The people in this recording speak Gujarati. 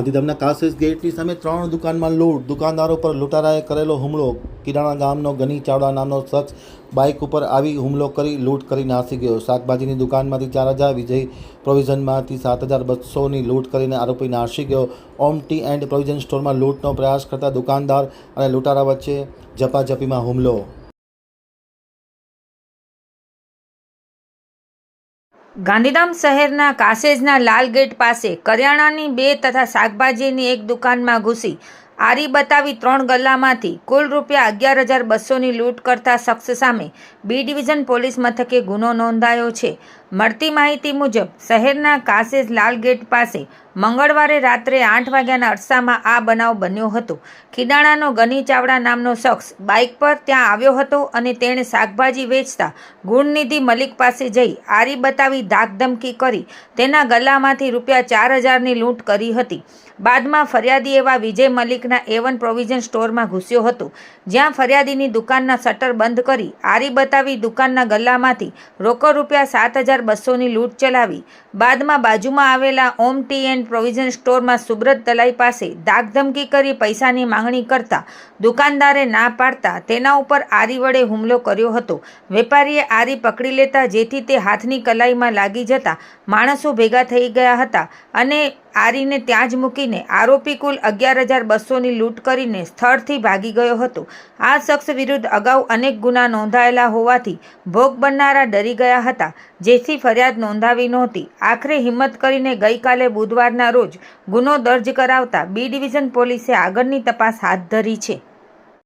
ગાંધીધામના કાસેસ ગેટની સામે ત્રણ દુકાનમાં લૂંટ. દુકાનદારો પર લૂંટારાએ કરેલો હુમલો. કિરાણા ગામનો ગની ચાવડા નામનો શખ્સ બાઇક ઉપર આવી હુમલો કરી લૂંટ કરી નાસી ગયો. શાકભાજીની દુકાનમાંથી ચાર હજાર વિજય પ્રોવિઝનમાંથી સાત હજાર બસોની લૂંટ કરીને આરોપી નાસી ગયો. ઓમ ટી એન્ડ પ્રોવિઝન સ્ટોરમાં લૂંટનો પ્રયાસ કરતા દુકાનદાર અને લૂંટારા વચ્ચે ઝપાઝપીમાં હુમલો. ગાંધીધામ શહેરના કાસેજના લાલ ગેટ પાસે કરિયાણાની બે તથા શાકભાજીની એક દુકાનમાં ઘૂસી આરી બતાવી ત્રણ ગલ્લામાંથી કુલ રૂપિયા અગિયાર હજાર બસોની લૂંટ કરતા શખ્સ સામે બી ડિવિઝન પોલીસ મથકે ગુનો નોંધાયો છે. મળતી માહિતી મુજબ, શહેરના કાસેજ લાલ ગેટ પાસે મંગળવારે રાત્રે આઠ વાગ્યાના અરસામાં આ બનાવ બન્યો હતો. ખીડાણાનો ગની ચાવડા નામનો શખ્સ બાઇક પર ત્યાં આવ્યો હતો અને તેણે શાકભાજી વેચતા ગુણનિધિ મલિક પાસે જઈ આરી બતાવી ધાકધમકી કરી. તેના ગલ્લામાંથી રૂપિયા ચાર હજારની લૂંટ કરી હતી. બાદમાં ફરિયાદી એવા વિજય મલિકના એવન પ્રોવિઝન સ્ટોરમાં ઘૂસ્યો હતો, જ્યાં ફરિયાદીની દુકાનના શટર બંધ કરી આરી બતાવી દુકાનના ગલ્લામાંથી રોકડ રૂપિયા સાત હજાર બસોની લૂંટ ચલાવી. બાદમાં બાજુમાં આવેલા ઓમ ટી એન્ડ પ્રોવિઝન સ્ટોરમાં સુબ્રત દલાઈ પાસે ધાકધમકી કરી પૈસાની માંગણી કરતા દુકાનદારે ના પાડતા તેના ઉપર આરી વડે હુમલો કર્યો હતો. વેપારીએ આરી પકડી લેતા જેથી તે હાથની કલાઈમાં લાગી જતા માણસો ભેગા થઈ ગયા હતા અને આરીને ત્યાં જ મૂકીને આરોપી કુલ અગિયાર હજાર બસોની લૂંટ કરીને સ્થળથી ભાગી ગયો હતો. આ શખ્સ વિરુદ્ધ અગાઉ અનેક ગુના નોંધાયેલા હોવાથી ભોગ બનનારા ડરી ગયા હતા. જેથી ફરિયાદ નોંધાવી નહોતી. આખરે હિંમત કરીને ગઈકાલે બુધવારના રોજ ગુનો દર્જ કરાવતા બી ડિવિઝન પોલીસે આગળની તપાસ હાથ ધરી છે.